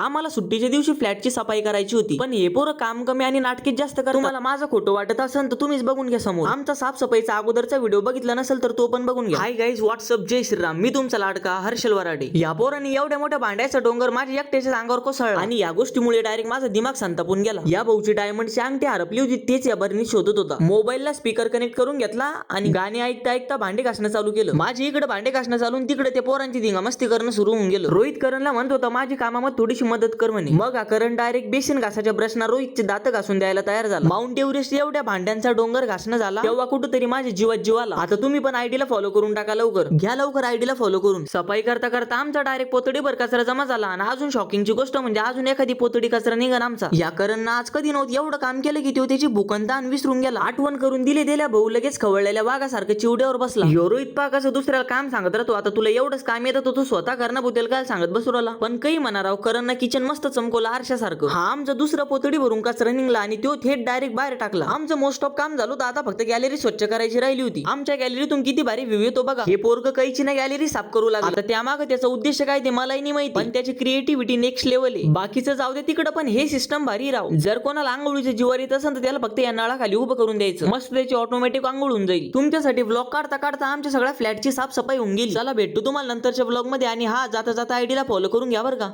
आम्हाला सुट्टीच्या दिवशी फ्लॅटची सफाई करायची होती. पण हे पोरं काम कमी आणि नाटकीत जास्त करतात. तुम्हाला माझं खोटं वाटत असेल तर तुम्हीच बघून घ्या समोर. आमचा साफसफाईचा अगोदरचा व्हिडिओ बघितला नसेल तर तो पण बघून घ्या. हाय गाईज व्हॉट्सअप जय श्रीराम. मी तुमचा लाडका हर्षल वराडे. या पोरांनी एवढ्या मोठ्या भांड्याचा डोंगर माझ्या एकट्याच्या अंगावर कोसळला. आणि या गोष्टीमुळे डायरेक्ट माझा दिमाग संतापून गेला. या भाऊची डायमंडची अंगठी हरपली होती तेच या बरणीत शोधत होता. मोबाईलला स्पीकर कनेक्ट करून घेतला आणि गाणे ऐकता ऐकता भांडे घासणं चालू केलं. माझी इकडे भांडे घासणं चालून तिकडे ते पोरांची धिंगामस्ती करणं सुरू होऊन गेलं. रोहित करणला म्हणत होता माझी कामामध्ये थोडीशी मदत कर म्हणे. मग हा करण डायरेक्ट बेसिन घासाच्या ब्रशना रोहितचे दात घासून द्यायला तयार झाला. माउंट एव्हरेस्ट एवढ्या भांड्यांचा डोंगर घासणं झाला. तेव्हा कुठेतरी माझ्या जीवात जीवाला आता तुम्ही पण आयडीला फॉलो करून टाका लवकर. घ्या लवकर आयडीला फॉलो करून. सफाई करता करता आमचा डायरेक्ट पोतडीभर कचरा जमा झाला. आणि अजून शॉकिंगची गोष्ट म्हणजे अजून एखादी पोतडी कचरा निघाला आमचा. या करण आज कधी नव्हतं. एवढं काम केलं की तो त्याची भूकंतान विसरून गेला. आठवण करून दिले दिल्या भाऊ लगेच खवळलेल्या वाघासारखं चिवड्यावर बसला. यो रोहित पा असं दुसऱ्याला काम सांगत राहतो. आता तुला एवढंच काम येतं तर तू स्वतः करणं बुद्दल काय सांगत बसू राहिला. पण काही म्हणा राव करण किचन मस्त चमकवलं आरशासारखं. हा आमचं दुसरं पोतडी भरून कचरा निघला आणि तो थेट डायरेक्ट बाहेर टाकला. आमचं मोस्ट ऑफ काम झालं होतं. आता फक्त गॅलरी स्वच्छ करायची राहिली होती. आमच्या गॅलरीतून किती भारी व्ह्यू येतो बघा. हे पोरग कैची ना गॅलरी साफ करू लागला. आता त्यामागे त्याचा उद्देश काय ते मलाही नाही माहिती. पण त्याची क्रिएटिव्हिटी नेक्स्ट लेवल आहे. बाकीचं जाऊ दे तिकडं पण हे सिस्टम भारी राहू जर कोणाला आंघोळीच्या जीवार येत असेल तर त्याला फक्त या नळाखाली उभं करून द्यायचं. मस्त त्याची ऑटोमॅटिक आंघोळ होऊन जाईल. तुमच्यासाठी ब्लॉग काढता काढता आमच्या सगळ्या फ्लॅटची साफसफाई होऊन गेली. चला भेटतो तुम्हाला नंतरच्या ब्लॉगमध्ये आणि हा जाता जाता आयडीला फॉलो करून घ्या बरं का.